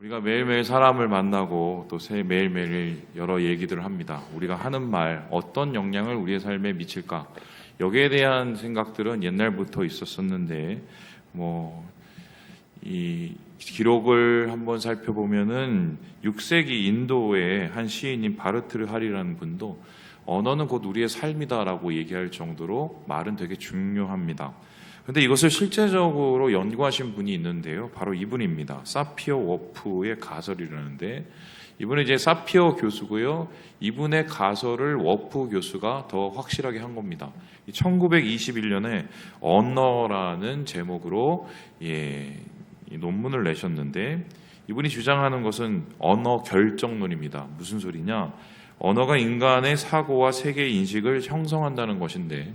우리가 매일매일 사람을 만나고 또 새- 매일매일 여러 얘기들을 합니다. 우리가 하는 말 어떤 영향을 우리의 삶에 미칠까? 여기에 대한 생각들은 옛날부터 있었었는데 뭐 이 기록을 한번 살펴보면은 6세기 인도의 한 시인인 바르트르 하리라는 분도 언어는 곧 우리의 삶이다라고 얘기할 정도로 말은 되게 중요합니다. 근데 이것을 실제적으로 연구하신 분이 있는데요. 바로 이분입니다. 사피어 워프의 가설이라는데 이분은 이제 사피어 교수고요. 이분의 가설을 워프 교수가 더 확실하게 한 겁니다. 1921년에 언어라는 제목으로 예, 이 논문을 내셨는데 이분이 주장하는 것은 언어 결정론입니다. 무슨 소리냐? 언어가 인간의 사고와 세계 인식을 형성한다는 것인데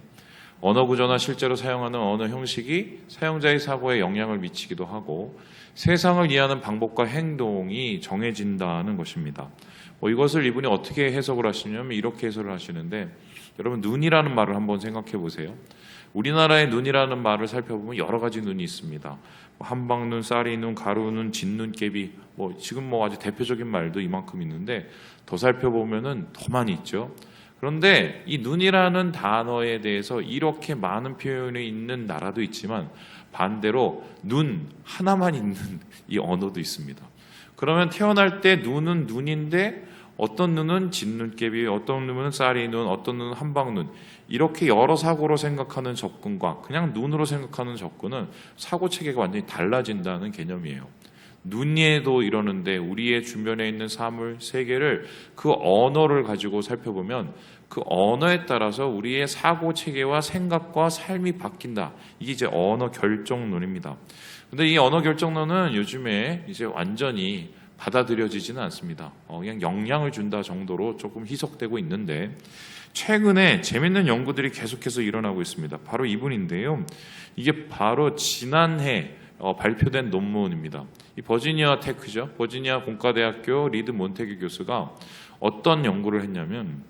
언어 구조나 실제로 사용하는 언어 형식이 사용자의 사고에 영향을 미치기도 하고 세상을 이해하는 방법과 행동이 정해진다는 것입니다. 뭐 이것을 이분이 어떻게 해석을 하시냐면 이렇게 해석을 하시는데 여러분 눈이라는 말을 한번 생각해 보세요. 우리나라의 눈이라는 말을 살펴보면 여러 가지 눈이 있습니다. 뭐 한방눈, 쌀이눈, 가루눈, 진눈깨비, 뭐 지금 뭐 아주 대표적인 말도 이만큼 있는데 더 살펴보면은 더 많이 있죠. 그런데 이 눈이라는 단어에 대해서 이렇게 많은 표현이 있는 나라도 있지만 반대로 눈 하나만 있는 이 언어도 있습니다. 그러면 태어날 때 눈은 눈인데 어떤 눈은 진눈깨비, 어떤 눈은 쌀이 눈, 어떤 눈은 한방눈 이렇게 여러 사고로 생각하는 접근과 그냥 눈으로 생각하는 접근은 사고 체계가 완전히 달라진다는 개념이에요. 눈에도 이러는데 우리의 주변에 있는 사물 세계를 그 언어를 가지고 살펴보면 그 언어에 따라서 우리의 사고 체계와 생각과 삶이 바뀐다. 이게 이제 언어 결정론입니다. 근데 이 언어 결정론은 요즘에 이제 완전히 받아들여지지는 않습니다. 어, 그냥 영향을 준다 정도로 조금 희석되고 있는데 최근에 재밌는 연구들이 계속해서 일어나고 있습니다. 바로 이분인데요. 이게 바로 지난해 어, 발표된 논문입니다. 이 버지니아 테크죠. 버지니아 공과대학교 리드 몬테기 교수가 어떤 연구를 했냐면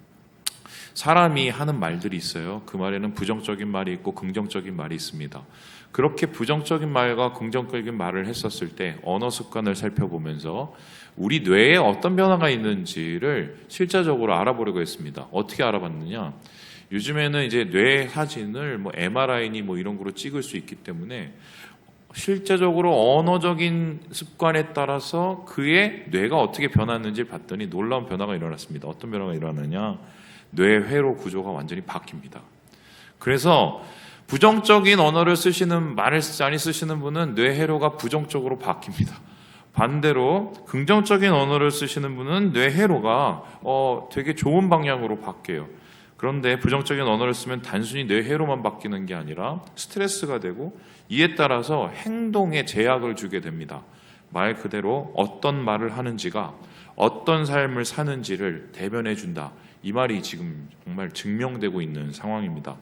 사람이 하는 말들이 있어요. 그 말에는 부정적인 말이 있고 긍정적인 말이 있습니다. 그렇게 부정적인 말과 긍정적인 말을 했었을 때 언어 습관을 살펴보면서 우리 뇌에 어떤 변화가 있는지를 실제적으로 알아보려고 했습니다. 어떻게 알아봤느냐? 요즘에는 이제 뇌 사진을 뭐 MRI니 뭐 이런 거로 찍을 수 있기 때문에 실제적으로 언어적인 습관에 따라서 그의 뇌가 어떻게 변했는지 봤더니 놀라운 변화가 일어났습니다. 어떤 변화가 일어나느냐? 뇌 회로 구조가 완전히 바뀝니다. 그래서 부정적인 언어를 쓰시는 말을 많이 쓰시는 분은 뇌 회로가 부정적으로 바뀝니다. 반대로 긍정적인 언어를 쓰시는 분은 뇌 회로가 어, 되게 좋은 방향으로 바뀌어요. 그런데 부정적인 언어를 쓰면 단순히 뇌 회로만 바뀌는 게 아니라 스트레스가 되고 이에 따라서 행동에 제약을 주게 됩니다. 말 그대로 어떤 말을 하는지가 어떤 삶을 사는지를 대변해 준다. 이 말이 지금 정말 증명되고 있는 상황입니다.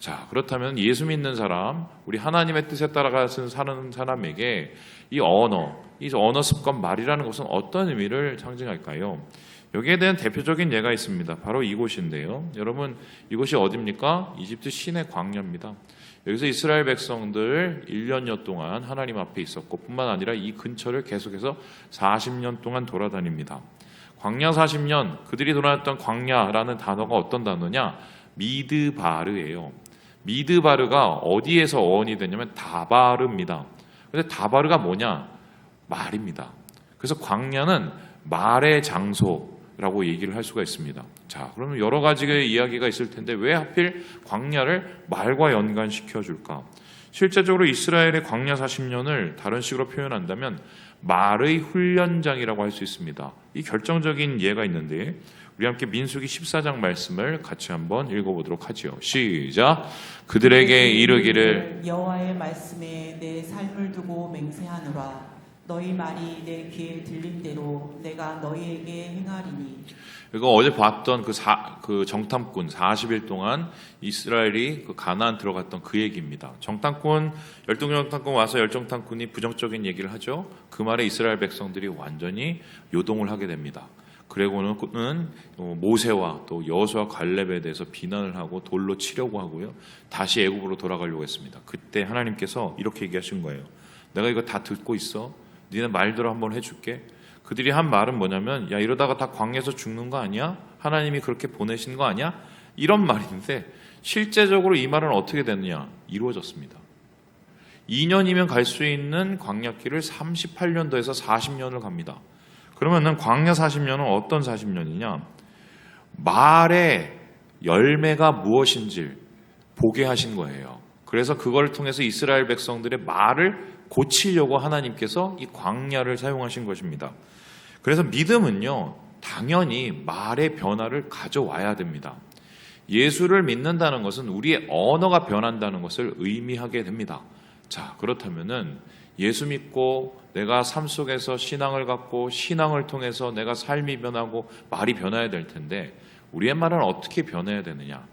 자, 그렇다면 예수 믿는 사람, 우리 하나님의 뜻에 따라가서 사는 사람에게 이 언어, 이 언어 습관 말이라는 것은 어떤 의미를 상징할까요? 여기에 대한 대표적인 예가 있습니다. 바로 이곳인데요. 여러분, 이곳이 어디입니까? 이집트 시내 광야입니다. 여기서 이스라엘 백성들 1년여 동안 하나님 앞에 있었고 뿐만 아니라 이 근처를 계속해서 40년 동안 돌아다닙니다. 광야 40년 그들이 돌아다녔던 광야라는 단어가 어떤 단어냐? 미드바르예요. 미드바르가 어디에서 어원이 되냐면 다바르입니다. 근데 다바르가 뭐냐? 말입니다. 그래서 광야는 말의 장소 라고 얘기를 할 수가 있습니다. 자, 그러면 여러 가지의 이야기가 있을 텐데 왜 하필 광야를 말과 연관시켜 줄까? 실제적으로 이스라엘의 광야 40년을 다른 식으로 표현한다면 말의 훈련장이라고 할 수 있습니다. 이 결정적인 예가 있는데 우리 함께 민수기 14장 말씀을 같이 한번 읽어보도록 하지요. 시작. 그들에게 이르기를 여호와의 말씀에 내 삶을 두고 맹세하노라 너희 말이 내 귀에 들린 대로 내가 너희에게 행하리니 이거 어제 봤던 그, 사, 그 정탐꾼 40일 동안 이스라엘이 그 가나안 들어갔던 그 얘기입니다. 정탐꾼 열두 정탐꾼 와서 열정탐꾼이 부정적인 얘기를 하죠. 그 말에 이스라엘 백성들이 완전히 요동을 하게 됩니다. 그리고는 어, 모세와 또 여호수아 갈렙에 대해서 비난을 하고 돌로 치려고 하고요. 다시 애굽으로 돌아가려고 했습니다. 그때 하나님께서 이렇게 얘기하신 거예요. 내가 이거 다 듣고 있어. 니네 말대로 한번 해줄게. 그들이 한 말은 뭐냐면 야 이러다가 다 광야에서 죽는 거 아니야? 하나님이 그렇게 보내신 거 아니야? 이런 말인데 실제적으로 이 말은 어떻게 됐느냐? 이루어졌습니다. 2년이면 갈 수 있는 광야길을 38년도에서 40년을 갑니다. 그러면은 광야 40년은 어떤 40년이냐? 말의 열매가 무엇인지 보게 하신 거예요. 그래서 그걸 통해서 이스라엘 백성들의 말을 고치려고 하나님께서 이 광야를 사용하신 것입니다. 그래서 믿음은요, 당연히 말의 변화를 가져와야 됩니다. 예수를 믿는다는 것은 우리의 언어가 변한다는 것을 의미하게 됩니다. 자, 그렇다면은 예수 믿고 내가 삶 속에서 신앙을 갖고 신앙을 통해서 내가 삶이 변하고 말이 변해야 될 텐데 우리의 말은 어떻게 변해야 되느냐?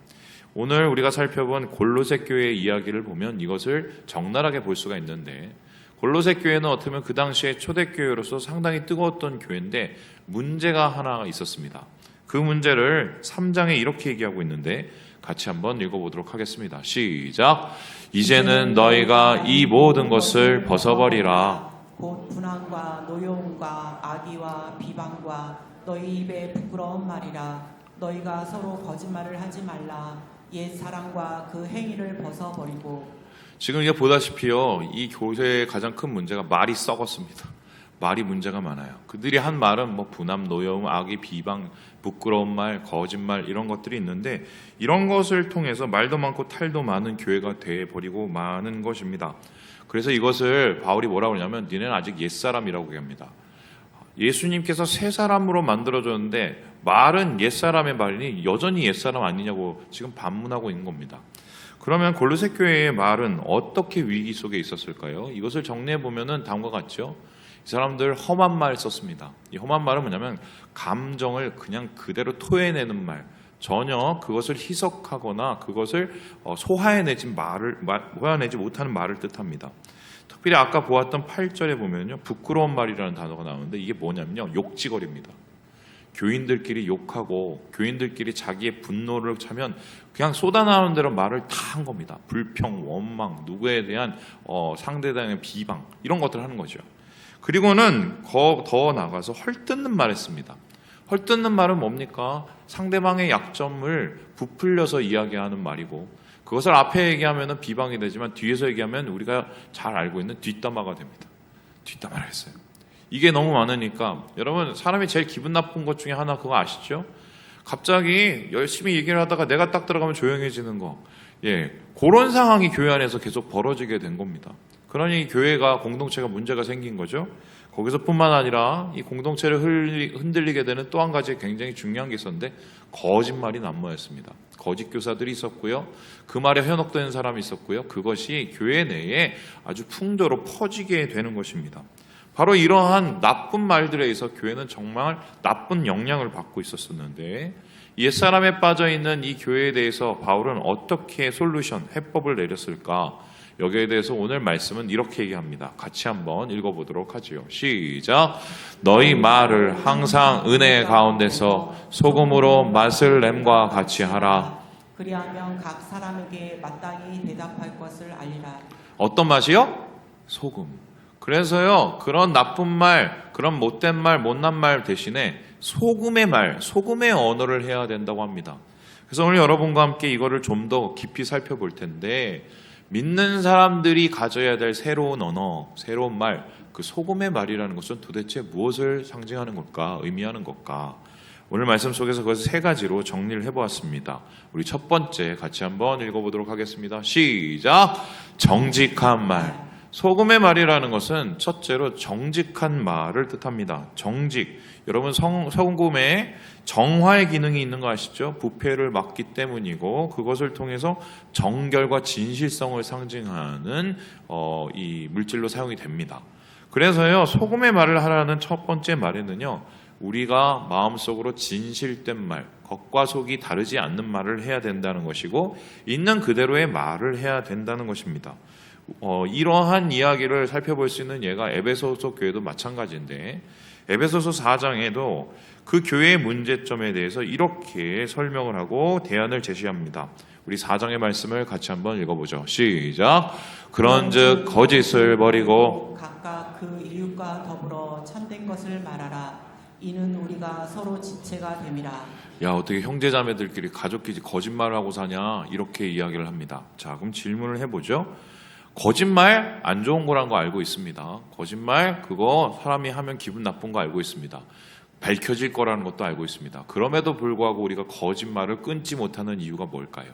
오늘 우리가 살펴본 골로새 교회의 이야기를 보면 이것을 적나라하게 볼 수가 있는데 골로새 교회는 어떻게 보면 그 당시에 초대교회로서 상당히 뜨거웠던 교회인데 문제가 하나 있었습니다. 그 문제를 3장에 이렇게 얘기하고 있는데 같이 한번 읽어보도록 하겠습니다. 시작. 이제는 너희가 이 모든 것을 벗어버리라. 곧 분함과 노여움과 악의와 비방과 너희 입에 부끄러운 말이라 너희가 서로 거짓말을 하지 말라 옛 사랑과 그 행위를 벗어버리고 지금 이게 보다시피요, 이 교회의 가장 큰 문제가 말이 썩었습니다. 말이 문제가 많아요. 그들이 한 말은 뭐 분함, 노여움, 악의 비방, 부끄러운 말, 거짓말 이런 것들이 있는데 이런 것을 통해서 말도 많고 탈도 많은 교회가 돼 버리고 많은 것입니다. 그래서 이것을 바울이 뭐라고 하냐면 니네는 아직 옛사람이라고 얘기합니다. 예수님께서 새 사람으로 만들어졌는데 말은 옛사람의 말이니 여전히 옛사람 아니냐고 지금 반문하고 있는 겁니다. 그러면 골로새 교회의 말은 어떻게 위기 속에 있었을까요? 이것을 정리해 보면은 다음과 같죠. 이 사람들 험한 말 썼습니다. 이 험한 말은 뭐냐면 감정을 그냥 그대로 토해내는 말, 전혀 그것을 희석하거나 그것을 어, 소화해내지 말을 말- 소화해내지 못하는 말을 뜻합니다. 특별히 아까 보았던 8절에 보면요. 부끄러운 말이라는 단어가 나오는데 이게 뭐냐면요. 욕지거리입니다. 교인들끼리 욕하고 교인들끼리 자기의 분노를 차면 그냥 쏟아나오는 대로 말을 다 한 겁니다. 불평, 원망, 누구에 대한 어, 상대방의 비방 이런 것들을 하는 거죠. 그리고는 거- 더 나가서 헐뜯는 말했습니다. 헐뜯는 말은 뭡니까? 상대방의 약점을 부풀려서 이야기하는 말이고 그것을 앞에 얘기하면 비방이 되지만 뒤에서 얘기하면 우리가 잘 알고 있는 뒷담화가 됩니다. 뒷담화를 했어요. 이게 너무 많으니까 여러분 사람이 제일 기분 나쁜 것 중에 하나 그거 아시죠? 갑자기 열심히 얘기를 하다가 내가 딱 들어가면 조용해지는 거. 예. 그런 상황이 교회 안에서 계속 벌어지게 된 겁니다. 그러니 교회가 공동체가 문제가 생긴 거죠. 거기서뿐만 아니라 이 공동체를 흔들리게 되는 또 한 가지 굉장히 중요한 게 있었는데 거짓말이 난무했습니다. 거짓 교사들이 있었고요. 그 말에 현혹되는 사람이 있었고요. 그것이 교회 내에 아주 풍조로 퍼지게 되는 것입니다. 바로 이러한 나쁜 말들에 의해서 교회는 정말 나쁜 영향을 받고 있었었는데 옛사람에 빠져 있는 이 교회에 대해서 바울은 어떻게 솔루션, 해법을 내렸을까? 여기에 대해서 오늘 말씀은 이렇게 얘기합니다. 같이 한번 읽어보도록 하지요. 시작. 너희 말을 항상 은혜 가운데서 소금으로 맛을 냄과 같이 하라. 그리하면 각 사람에게 마땅히 대답할 것을 알리라 어떤 맛이요? 소금. 그래서요, 그런 나쁜 말, 그런 못된 말, 못난 말 대신에 소금의 말, 소금의 언어를 해야 된다고 합니다. 그래서 오늘 여러분과 함께 이거를 좀 더 깊이 살펴볼 텐데, 믿는 사람들이 가져야 될 새로운 언어, 새로운 말, 그 소금의 말이라는 것은 도대체 무엇을 상징하는 걸까, 의미하는 걸까? 오늘 말씀 속에서 그것을 세 가지로 정리를 해보았습니다. 우리 첫 번째 같이 한번 읽어보도록 하겠습니다. 시작! 정직한 말. 소금의 말이라는 것은 첫째로 정직한 말을 뜻합니다. 정직. 여러분 성, 소금에 정화의 기능이 있는 거 아시죠? 부패를 막기 때문이고 그것을 통해서 정결과 진실성을 상징하는 어, 이 물질로 사용이 됩니다. 그래서요 소금의 말을 하라는 첫 번째 말에는요 우리가 마음속으로 진실된 말, 겉과 속이 다르지 않는 말을 해야 된다는 것이고 있는 그대로의 말을 해야 된다는 것입니다. 어, 이러한 이야기를 살펴볼 수 있는 예가 에베소서 교회도 마찬가지인데 에베소서 4장에도 그 교회의 문제점에 대해서 이렇게 설명을 하고 대안을 제시합니다. 우리 4장의 말씀을 같이 한번 읽어보죠. 시작. 그런즉 거짓을 버리고 각각 그 이웃과 더불어 참된 것을 말하라. 이는 우리가 서로 지체가 됨이라. 야 어떻게 형제자매들끼리 가족끼리 거짓말을 하고 사냐 이렇게 이야기를 합니다. 자 그럼 질문을 해보죠. 거짓말 안 좋은 거란 거 알고 있습니다. 거짓말 그거 사람이 하면 기분 나쁜 거 알고 있습니다. 밝혀질 거라는 것도 알고 있습니다. 그럼에도 불구하고 우리가 거짓말을 끊지 못하는 이유가 뭘까요?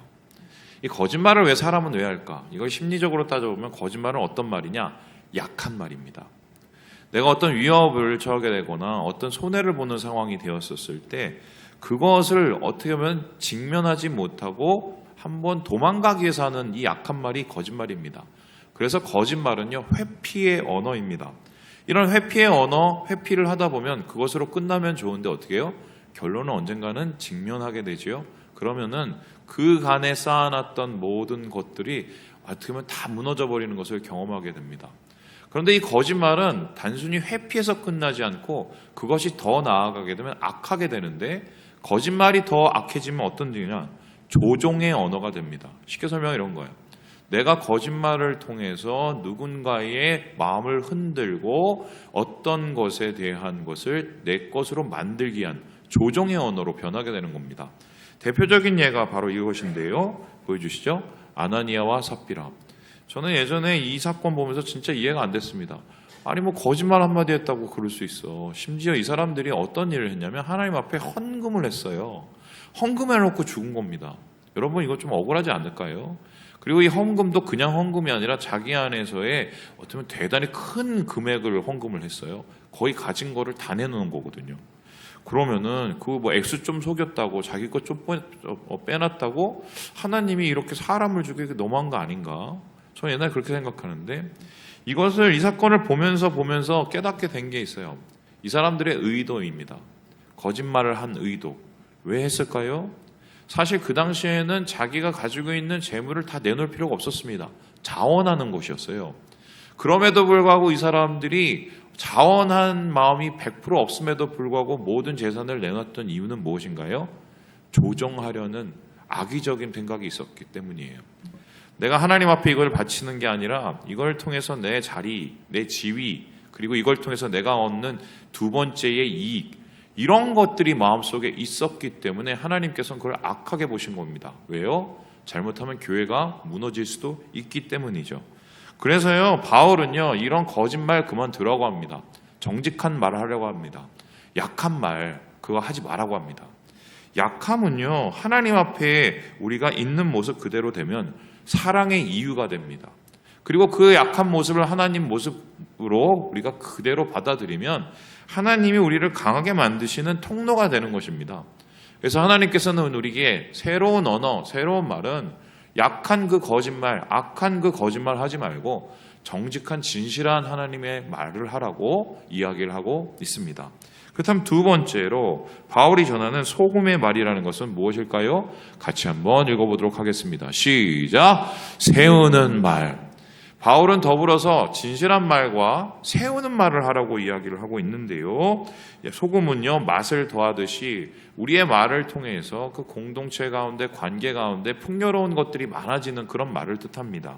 이 거짓말을 왜 사람은 왜 할까? 이걸 심리적으로 따져보면 거짓말은 어떤 말이냐? 약한 말입니다. 내가 어떤 위협을 처하게 되거나 어떤 손해를 보는 상황이 되었었을 때 그것을 어떻게 보면 직면하지 못하고 한번 도망가기 위해서 하는 이 약한 말이 거짓말입니다. 그래서 거짓말은요, 회피의 언어입니다. 이런 회피의 언어, 회피를 하다 보면 그것으로 끝나면 좋은데 어떻게 해요? 결론은 언젠가는 직면하게 되지요. 그러면은 그 간에 쌓아놨던 모든 것들이 어떻게 보면 다 무너져 버리는 것을 경험하게 됩니다. 그런데 이 거짓말은 단순히 회피해서 끝나지 않고 그것이 더 나아가게 되면 악하게 되는데 거짓말이 더 악해지면 어떤 일이냐? 조종의 언어가 됩니다. 쉽게 설명 이런 거예요. 내가 거짓말을 통해서 누군가의 마음을 흔들고 어떤 것에 대한 것을 내 것으로 만들기 위한 조종의 언어로 변하게 되는 겁니다. 대표적인 예가 바로 이것인데요. 보여주시죠. 아나니아와 삽비라. 저는 예전에 이 사건 보면서 진짜 이해가 안 됐습니다. 아니 뭐 거짓말 한마디 했다고 그럴 수 있어. 심지어 이 사람들이 어떤 일을 했냐면 하나님 앞에 헌금을 했어요. 헌금해놓고 죽은 겁니다. 여러분 이거 좀 억울하지 않을까요? 그리고 이 헌금도 그냥 헌금이 아니라 자기 안에서의 어쩌면 대단히 큰 금액을 헌금을 했어요. 거의 가진 거를 다 내놓은 거거든요. 그러면은 그 뭐 액수 좀 속였다고 자기 것좀 어, 빼놨다고 하나님이 이렇게 사람을 죽이게 너무한 거 아닌가? 저는 옛날에 그렇게 생각하는데 이것을 이 사건을 보면서 보면서 깨닫게 된 게 있어요. 이 사람들의 의도입니다. 거짓말을 한 의도. 왜 했을까요? 사실 그 당시에는 자기가 가지고 있는 재물을 다 내놓을 필요가 없었습니다. 자원하는 것이었어요. 그럼에도 불구하고 이 사람들이 자원한 마음이 100% 없음에도 불구하고 모든 재산을 내놨던 이유는 무엇인가요? 조정하려는 악의적인 생각이 있었기 때문이에요. 내가 하나님 앞에 이걸 바치는 게 아니라 이걸 통해서 내 자리, 내 지위, 그리고 이걸 통해서 내가 얻는 두 번째의 이익, 이런 것들이 마음속에 있었기 때문에 하나님께서는 그걸 악하게 보신 겁니다. 왜요? 잘못하면 교회가 무너질 수도 있기 때문이죠. 그래서요, 바울은요, 이런 거짓말 그만 들라고 합니다. 정직한 말을 하려고 합니다. 약한 말, 그거 하지 말라고 합니다. 약함은요, 하나님 앞에 우리가 있는 모습 그대로 되면 사랑의 이유가 됩니다. 그리고 그 약한 모습을 하나님 모습으로 우리가 그대로 받아들이면 하나님이 우리를 강하게 만드시는 통로가 되는 것입니다. 그래서 하나님께서는 우리에게 새로운 언어, 새로운 말은 약한 그 거짓말, 악한 그 거짓말 하지 말고 정직한 진실한 하나님의 말을 하라고 이야기를 하고 있습니다. 그렇다면 두 번째로 바울이 전하는 소금의 말이라는 것은 무엇일까요? 같이 한번 읽어보도록 하겠습니다. 시작. 세우는 말. 바울은 더불어서 진실한 말과 세우는 말을 하라고 이야기를 하고 있는데요. 예, 소금은요, 맛을 더하듯이 우리의 말을 통해서 그 공동체 가운데, 관계 가운데 풍요로운 것들이 많아지는 그런 말을 뜻합니다.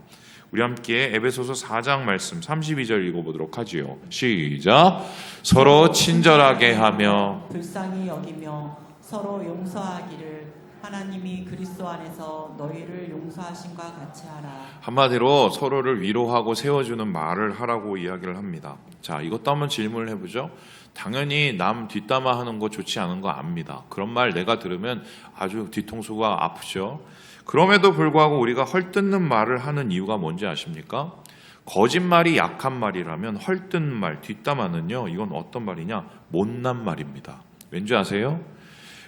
우리 함께 에베소서 4장 말씀 32절 읽어보도록 하지요. 시작. 서로 친절하게 하며 불쌍히 여기며 서로 용서하기를 하나님이 그리스도 안에서 너희를 용서하신과 같이 하라. 한마디로 서로를 위로하고 세워주는 말을 하라고 이야기를 합니다. 자, 이것도 한번 질문을 해보죠. 당연히 남 뒷담화 하는 거 좋지 않은 거 압니다. 그런 말 내가 들으면 아주 뒤통수가 아프죠. 그럼에도 불구하고 우리가 헐뜯는 말을 하는 이유가 뭔지 아십니까? 거짓말이 약한 말이라면 헐뜯는 말, 뒷담화는요, 이건 어떤 말이냐? 못난 말입니다. 왠지 아세요?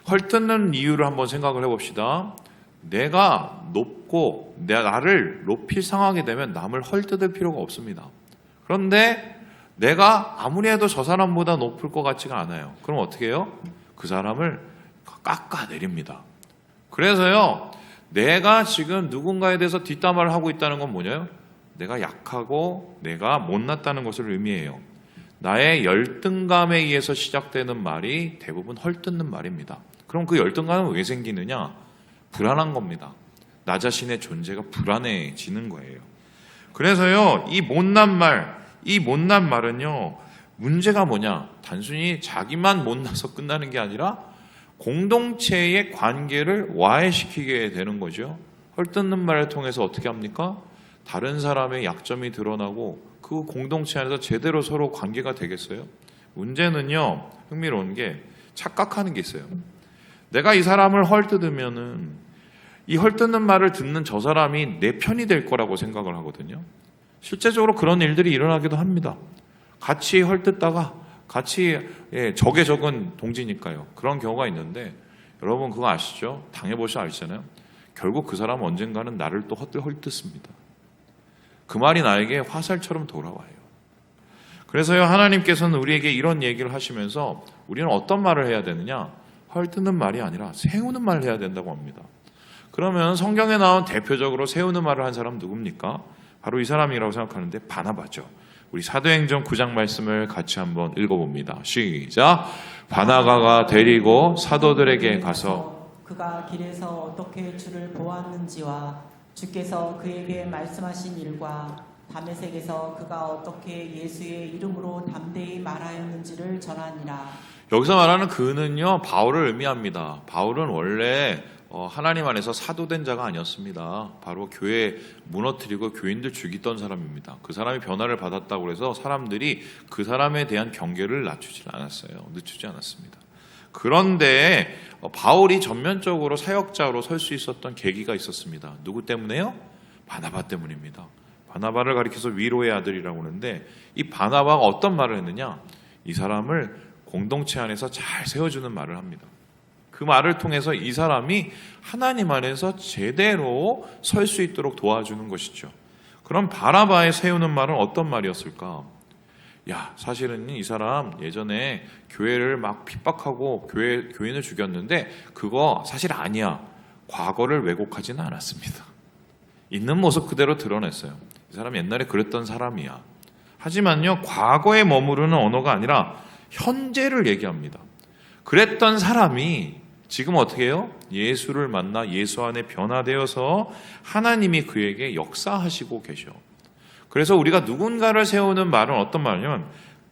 헐뜯는 이유를 한번 생각을 해봅시다. 내가 높고 내 나를 높이 상하게 되면 남을 헐뜯을 필요가 없습니다. 그런데 내가 아무리 해도 저 사람보다 높을 것 같지가 않아요. 그럼 어떻게 해요? 그 사람을 깎아내립니다. 그래서요, 내가 지금 누군가에 대해서 뒷담화를 하고 있다는 건 뭐냐요? 내가 약하고 내가 못났다는 것을 의미해요. 나의 열등감에 의해서 시작되는 말이 대부분 헐뜯는 말입니다. 그럼 그 열등감은 왜 생기느냐? 불안한 겁니다. 나 자신의 존재가 불안해지는 거예요. 그래서요, 이 못난 말, 이 못난 말은요, 문제가 뭐냐? 단순히 자기만 못나서 끝나는 게 아니라 공동체의 관계를 와해시키게 되는 거죠. 헐뜯는 말을 통해서 어떻게 합니까? 다른 사람의 약점이 드러나고 그 공동체 안에서 제대로 서로 관계가 되겠어요? 문제는요, 흥미로운 게 착각하는 게 있어요. 내가 이 사람을 헐뜯으면은 이 헐뜯는 말을 듣는 저 사람이 내 편이 될 거라고 생각을 하거든요. 실제적으로 그런 일들이 일어나기도 합니다. 같이 헐뜯다가 같이 예, 적에 적은 동지니까요. 그런 경우가 있는데 여러분 그거 아시죠? 당해보셔 알잖아요. 결국 그 사람은 언젠가는 나를 또 헐뜯- 헐뜯습니다. 그 말이 나에게 화살처럼 돌아와요. 그래서요 하나님께서는 우리에게 이런 얘기를 하시면서 우리는 어떤 말을 해야 되느냐? 헐뜯는 말이 아니라 세우는 말을 해야 된다고 합니다. 그러면 성경에 나온 대표적으로 세우는 말을 한 사람 누굽니까? 바로 이 사람이라고 생각하는데 바나바죠. 우리 사도행전 9장 말씀을 같이 한번 읽어봅니다. 시작. 바나가가 데리고 사도들에게 가서 그가 길에서 어떻게 주를 보았는지와 주께서 그에게 말씀하신 일과 담에색에서 그가 어떻게 예수의 이름으로 담대히 말하였는지를 전하니라. 여기서 말하는 그는요 바울을 의미합니다. 바울은 원래 어, 하나님 안에서 사도된 자가 아니었습니다. 바로 교회 무너뜨리고 교인들 죽이던 사람입니다. 그 사람이 변화를 받았다고 해서 사람들이 그 사람에 대한 경계를 낮추지 않았어요. 늦추지 않았습니다. 그런데 어, 바울이 전면적으로 사역자로 설 수 있었던 계기가 있었습니다. 누구 때문에요? 바나바 때문입니다. 바나바를 가리켜서 위로의 아들이라고 하는데 이 바나바가 어떤 말을 했느냐? 이 사람을 공동체 안에서 잘 세워주는 말을 합니다. 그 말을 통해서 이 사람이 하나님 안에서 제대로 설 수 있도록 도와주는 것이죠. 그럼 바나바의 세우는 말은 어떤 말이었을까? 야, 사실은 이 사람 예전에 교회를 막 핍박하고 교회 교인을 죽였는데 그거 사실 아니야. 과거를 왜곡하지는 않았습니다. 있는 모습 그대로 드러냈어요. 이 사람 옛날에 그랬던 사람이야. 하지만요, 과거에 머무르는 언어가 아니라 현재를 얘기합니다. 그랬던 사람이 지금 어떻게 해요? 예수를 만나 예수 안에 변화되어서 하나님이 그에게 역사하시고 계셔. 그래서 우리가 누군가를 세우는 말은 어떤 말이냐면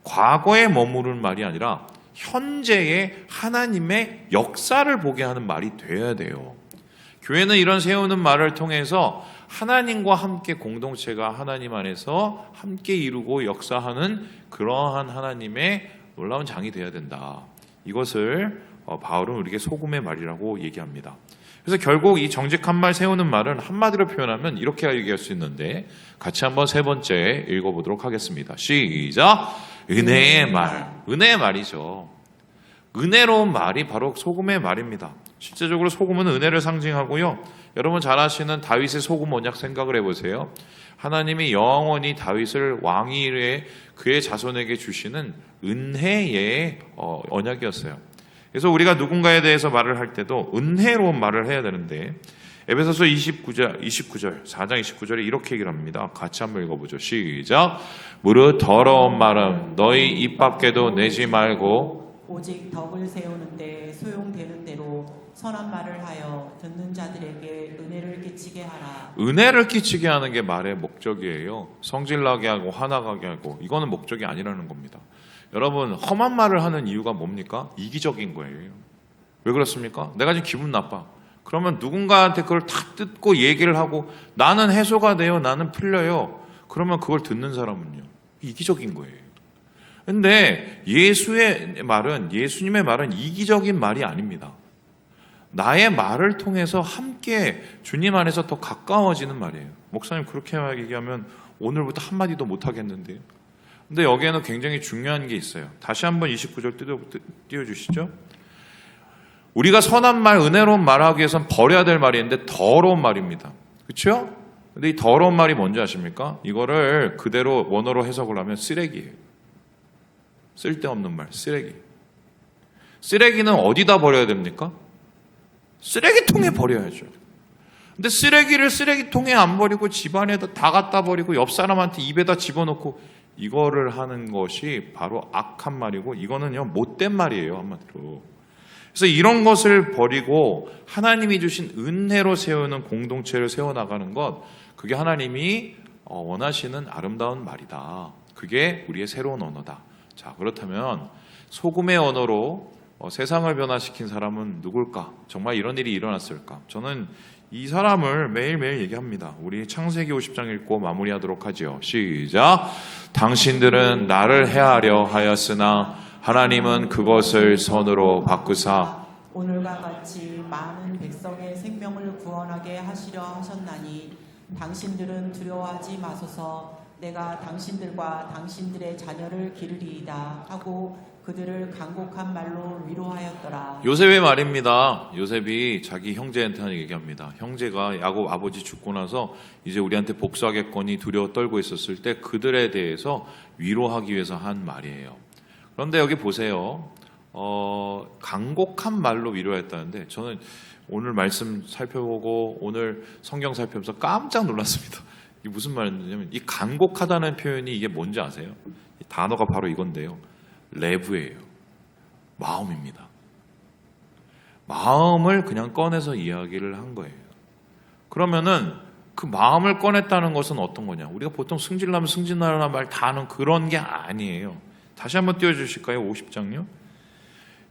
과거에 머무르는 말이 아니라 현재의 하나님의 역사를 보게 하는 말이 되어야 돼요. 교회는 이런 세우는 말을 통해서 하나님과 함께 공동체가 하나님 안에서 함께 이루고 역사하는 그러한 하나님의 놀라운 장이 되어야 된다. 이것을 어, 바울은 우리에게 소금의 말이라고 얘기합니다. 그래서 결국 이 정직한 말 세우는 말은 한마디로 표현하면 이렇게 얘기할 수 있는데 같이 한번 세 번째 읽어보도록 하겠습니다. 시작. 은혜의 말. 은혜의 말이죠. 은혜로운 말이 바로 소금의 말입니다. 실제적으로 소금은 은혜를 상징하고요. 여러분 잘 아시는 다윗의 소금 언약 생각을 해보세요. 하나님이 영원히 다윗을 왕위에 그의 자손에게 주시는 은혜의 어, 언약이었어요. 그래서 우리가 누군가에 대해서 말을 할 때도 은혜로운 말을 해야 되는데 에베소서 29절, 29절, 4장 29절에 이렇게 얘기를 합니다. 같이 한번 읽어보죠. 시작. 무릇 더러운 말은 너희 입 밖에도 내지 말고 오직 덕을 세우는데 소용되는 대로 선한 말을 하여 듣는 자들에게 은혜를 끼치게 하라. 은혜를 끼치게 하는 게 말의 목적이에요. 성질나게 하고 화나게 하고 이거는 목적이 아니라는 겁니다. 여러분 험한 말을 하는 이유가 뭡니까? 이기적인 거예요. 왜 그렇습니까? 내가 지금 기분 나빠. 그러면 누군가한테 그걸 다 듣고 얘기를 하고 나는 해소가 돼요. 나는 풀려요. 그러면 그걸 듣는 사람은요. 이기적인 거예요. 근데 예수의 말은 예수님의 말은 이기적인 말이 아닙니다. 나의 말을 통해서 함께 주님 안에서 더 가까워지는 말이에요. 목사님 그렇게 얘기하면 오늘부터 한마디도 못 하겠는데요. 근데 여기에는 굉장히 중요한 게 있어요. 다시 한번 29절 띄워, 띄워주시죠. 우리가 선한 말, 은혜로운 말하기 위해서는 버려야 될 말이 있는데 더러운 말입니다. 그렇죠? 근데 이 더러운 말이 뭔지 아십니까? 이거를 그대로 원어로 해석을 하면 쓰레기예요. 쓸데없는 말, 쓰레기. 쓰레기는 어디다 버려야 됩니까? 쓰레기통에 버려야죠. 근데 쓰레기를 쓰레기통에 안 버리고 집안에다 다 갖다 버리고 옆 사람한테 입에다 집어넣고 이거를 하는 것이 바로 악한 말이고 이거는요 못된 말이에요 한마디로. 그래서 이런 것을 버리고 하나님이 주신 은혜로 세우는 공동체를 세워 나가는 것 그게 하나님이 어, 원하시는 아름다운 말이다. 그게 우리의 새로운 언어다. 자, 그렇다면 소금의 언어로 어, 세상을 변화시킨 사람은 누굴까? 정말 이런 일이 일어났을까? 저는 이 사람을 매일매일 얘기합니다. 우리 창세기 50장 읽고 마무리하도록 하죠. 시작. 당신들은 나를 해하려 하였으나 하나님은 그것을 선으로 바꾸사 오늘과 같이 많은 백성의 생명을 구원하게 하시려 하셨나니 당신들은 두려워하지 마소서 내가 당신들과 당신들의 자녀를 기르리이다 하고 그들을 간곡한 말로 위로하였더라. 요셉의 말입니다. 요셉이 자기 형제한테 얘기합니다. 형제가 야곱 아버지 죽고 나서 이제 우리한테 복수하겠거니 두려워 떨고 있었을 때 그들에 대해서 위로하기 위해서 한 말이에요. 그런데 여기 보세요. 어, 간곡한 말로 위로했다는데 저는 오늘 말씀 살펴보고 오늘 성경 살펴보면서 깜짝 놀랐습니다. 이게 무슨 말이냐면 이 간곡하다는 표현이 이게 뭔지 아세요? 이 단어가 바로 이건데요. 레브예요. 마음입니다. 마음을 그냥 꺼내서 이야기를 한 거예요. 그러면은 그 마음을 꺼냈다는 것은 어떤 거냐? 우리가 보통 승질나면 승진하라는 말 다 하는 그런 게 아니에요. 다시 한번 띄워주실까요? 50장요.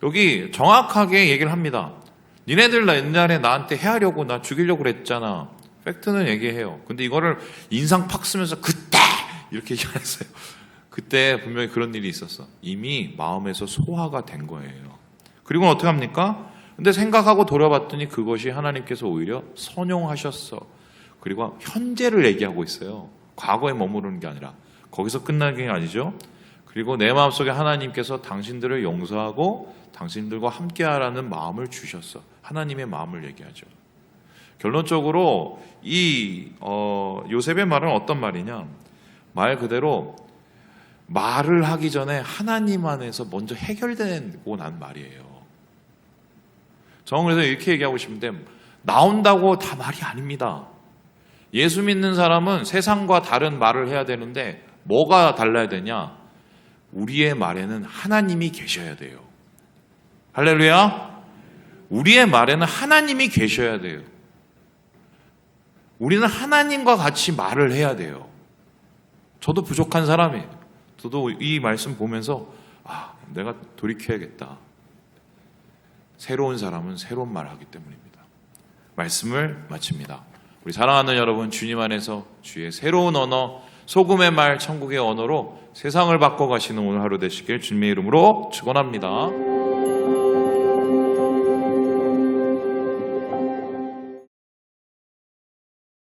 여기 정확하게 얘기를 합니다. 니네들 나 옛날에 나한테 해하려고 나 죽이려고 그랬잖아. 팩트는 얘기해요. 근데 이거를 인상 팍 쓰면서 그때 이렇게 얘기했어요. 그때 분명히 그런 일이 있었어. 이미 마음에서 소화가 된 거예요. 그리고 어떻게 합니까? 근데 생각하고 돌아봤더니 그것이 하나님께서 오히려 선용하셨어. 그리고 현재를 얘기하고 있어요. 과거에 머무르는 게 아니라 거기서 끝나는 게 아니죠. 그리고 내 마음속에 하나님께서 당신들을 용서하고 당신들과 함께하라는 마음을 주셨어. 하나님의 마음을 얘기하죠. 결론적으로 이 어, 요셉의 말은 어떤 말이냐? 말 그대로 말을 하기 전에 하나님 안에서 먼저 해결되고 난 말이에요. 저는 그래서 이렇게 얘기하고 싶은데 나온다고 다 말이 아닙니다. 예수 믿는 사람은 세상과 다른 말을 해야 되는데 뭐가 달라야 되냐? 우리의 말에는 하나님이 계셔야 돼요. 할렐루야. 우리의 말에는 하나님이 계셔야 돼요. 우리는 하나님과 같이 말을 해야 돼요. 저도 부족한 사람이에요. 저도 이 말씀 보면서 아, 내가 돌이켜야겠다. 새로운 사람은 새로운 말을 하기 때문입니다. 말씀을 마칩니다. 우리 사랑하는 여러분, 주님 안에서 주의 새로운 언어, 소금의 말, 천국의 언어로 세상을 바꿔 가시는 오늘 하루 되시길 주님의 이름으로 축원합니다.